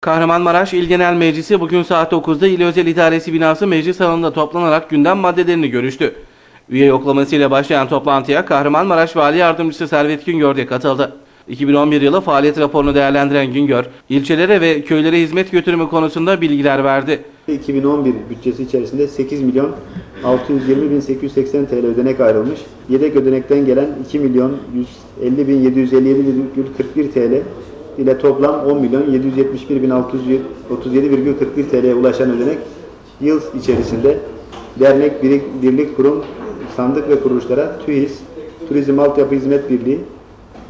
Kahramanmaraş İl Genel Meclisi bugün saat 9'da İl Özel İdaresi binası meclis salonunda toplanarak gündem maddelerini görüştü. Üye yoklamasıyla başlayan toplantıya Kahramanmaraş Vali Yardımcısı Servet Güngör de katıldı. 2011 yılı faaliyet raporunu değerlendiren Güngör, ilçelere ve köylere hizmet götürümü konusunda bilgiler verdi. 2011 bütçesi içerisinde 8 milyon 620 bin 880 TL ödenek ayrılmış. Yedek ödenekten gelen 2 milyon 150 bin 757,41 TL ile toplam 10 milyon 771 bin 637,41 TL'ye ulaşan ödenek yıl içerisinde dernek, birlik, birlik, kurum, sandık ve kuruluşlara TÜHİS, Turizm Altyapı Hizmet Birliği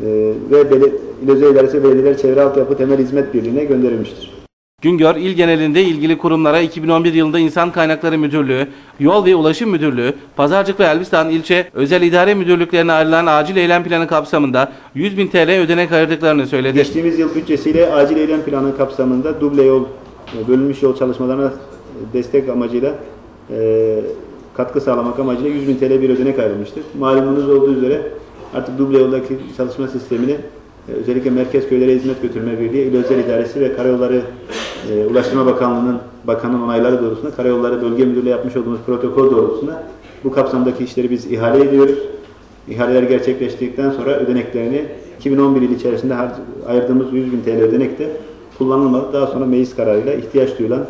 e, ve Beli, İl Özel İdaresi Belediyeler Çevre Altyapı Temel Hizmet Birliği'ne gönderilmiştir. Güngör, il genelinde ilgili kurumlara 2011 yılında İnsan Kaynakları Müdürlüğü, Yol ve Ulaşım Müdürlüğü, Pazarcık ve Elbistan ilçe özel idare müdürlüklerine ayrılan acil eylem planı kapsamında 100 bin TL ödenek ayırdıklarını söyledi. Geçtiğimiz yıl bütçesiyle acil eylem planı kapsamında duble yol, e, bölünmüş yol çalışmalarına destek amacıyla e, katkı sağlamak amacıyla 100 bin TL bir ödenek ayrılmıştır. Malumunuz olduğu üzere artık duble yoldaki çalışma sistemini e, özellikle Merkez Köylere Hizmet Götürme Birliği, Özel İdaresi ve Karayolları e, Ulaştırma Bakanlığı'nın bakanın onayları doğrultusunda Karayolları Bölge Müdürlüğü yapmış olduğumuz protokol doğrultusunda bu kapsamdaki işleri biz ihale ediyoruz. İhaleler gerçekleştirdikten sonra ödeneklerini 2011 yıl içerisinde ayırdığımız 100 bin TL ödenek de kullanılmadı. Daha sonra meclis kararıyla ihtiyaç duyulan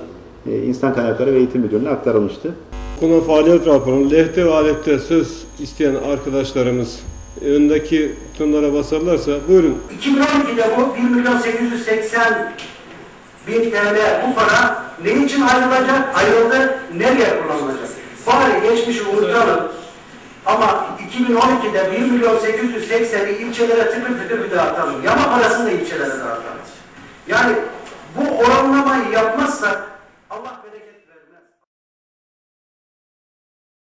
e, İnsan Kaynakları ve Eğitim Müdürlüğü'ne aktarılmıştı. Konu faaliyet raporunu lehte ve alette söz isteyen arkadaşlarımız öndeki butonlara basarlarsa buyurun. 2012'de bu 1 milyon 880 bin TL bu para ne için ayrılacak, ayrıldı, nereye kullanılacak? Bari geçmişi unutalım. Ama 2012'de 1 milyon 880'i ilçelere tıkır tıkır bir dağıtalım. Yama parasını da ilçelere dağıtalım. Yani bu oranlamayı yapmazsak Allah bereket